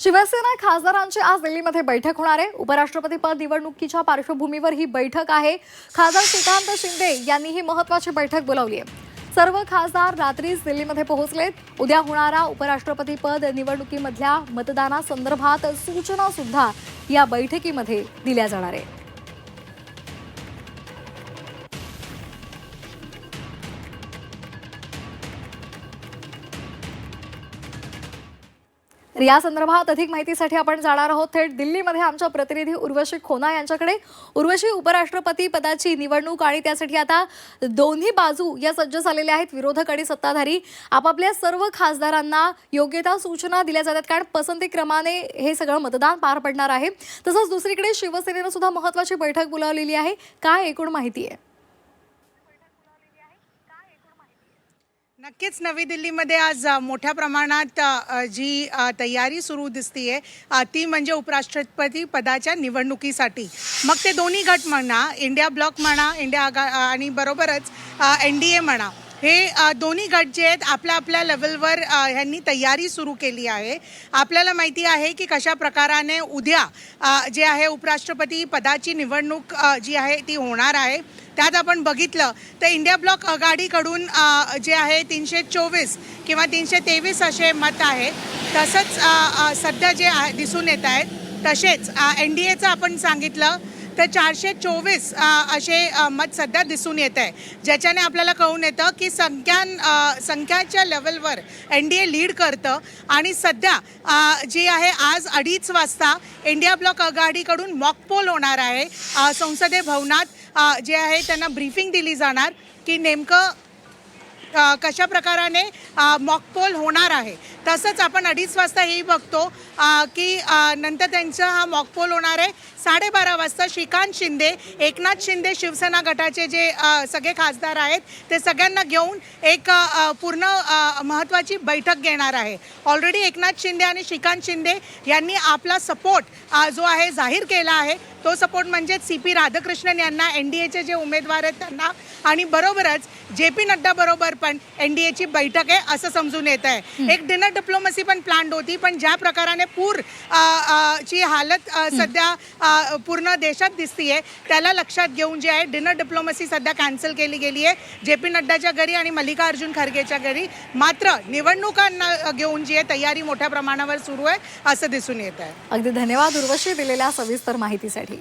शिवसेना खासदारांची आज दिल्लीमध्ये बैठक होणार आहे. उपराष्ट्रपती पद निवडणुकीच्या पार्श्वभूमीवर ही बैठक आहे. खासदार श्रीकांत शिंदे यांनी ही महत्वाची बैठक बोलावली आहे. सर्व खासदार रात्रीच दिल्लीमध्ये पोहोचलेत. उद्या होणारा उपराष्ट्रपती पद निवडणुकीमधल्या मतदानासंदर्भात सूचना सुद्धा या बैठकीमध्ये दिल्या जाणार आहे या संदर्भात अधिक माहितीसाठी आपण जाणार आहोत थेट दिल्लीमध्ये आमच्या प्रतिनिधी उर्वशी खोना यांच्याकडे. उर्वशी उपराष्ट्रपती पदाची निवडणूक आणि त्यासाठी आता दोन्ही बाजू या सज्ज झालेल्या आहेत विरोधक आणि सत्ताधारी. आपापल्या सर्व खासदारांना योग्य त्या सूचना दिल्या जातात कारण पसंती क्रमाने हे सगळं मतदान पार पडणार आहे. तसंच दुसरीकडे शिवसेनेनं सुद्धा महत्वाची बैठक बोलावलेली आहे. काय एकूण माहिती आहे? नक्कीच नवी दिल्लीमध्ये आज मोठ्या प्रमाणात जी तयारी सुरू दिसतीये ती म्हणजे उपराष्ट्रपती पदाच्या निवडणुकीसाठी. मग ते दोन्ही गट म्हणा इंडिया ब्लॉक म्हणा इंडिया आगा आणि बरोबरच एन डी ए म्हणा हे दोन्ही गट जे आहेत आपल्या आपल्या लेवलवर ह्यांनी तयारी सुरू केली आहे. आपल्याला माहिती आहे की कशा प्रकाराने उद्या जे आहे उपराष्ट्रपती पदाची निवडणूक जी आहे ती होणार आहे. त्यात आपण बघितलं तर इंडिया ब्लॉक आघाडीकडून जे आहे तीनशे चोवीस किंवा तीनशे तेवीस असे मत आहे. तसंच सध्या जे दिसून येत आहेत तसेच एन डी एचं आपण सांगितलं तर चारशे चोवीस असे मत सध्या दिसून येत आहे. ज्याच्याने आपल्याला कळून येतं की संख्यां संख्याच्या लेवलवर एन डी ए लीड करतं आणि सध्या जी आहे आज अडीच वाजता इंडिया ब्लॉक आघाडीकडून मॉकपोल होणार आहे. संसदे भवनात जे आहे त्यांना ब्रीफिंग दिली जाणार की नेमकं कशा प्रकाराने मॉकपोल होणार आहे. तसंच आपण अडीच वाजता हेही बघतो की नंतर त्यांचा हा मॉकपोल होणार आहे. साडेबारा वाजता श्रीकांत शिंदे एकनाथ शिंदे शिवसेना गटाचे जे सगळे खासदार आहेत ते सगळ्यांना घेऊन एक पूर्ण महत्त्वाची बैठक घेणार आहे. ऑलरेडी एकनाथ शिंदे आणि श्रीकांत शिंदे यांनी आपला सपोर्ट जो आहे जाहीर केला आहे. तो सपोर्ट म्हणजे सी पी राधाकृष्णन यांना एन डी एचे जे उमेदवार आहेत त्यांना. आणि बरोबरच जे पी नड्डा बरोबर पण एन डी एची बैठक आहे असं समजून येत आहे. एक डिनर डिप्लोमसी पण प्लॅन होती पण ज्या प्रकाराने पूर ची हालत सध्या पूर्ण देशात दिसतीये त्याला लक्षात घेऊन जे आहे डिनर डिप्लोमसी सध्या कॅन्सल केली गेली आहे जे पी नड्डाच्या घरी आणि मल्लिकार्जुन खरगेच्या घरी मात्र निवडणुकांना घेऊन जी आहे तयारी मोठ्या प्रमाणावर सुरू आहे असं दिसून येत आहे. अगदी धन्यवाद उर्वशी दिलेल्या सविस्तर माहितीसाठी.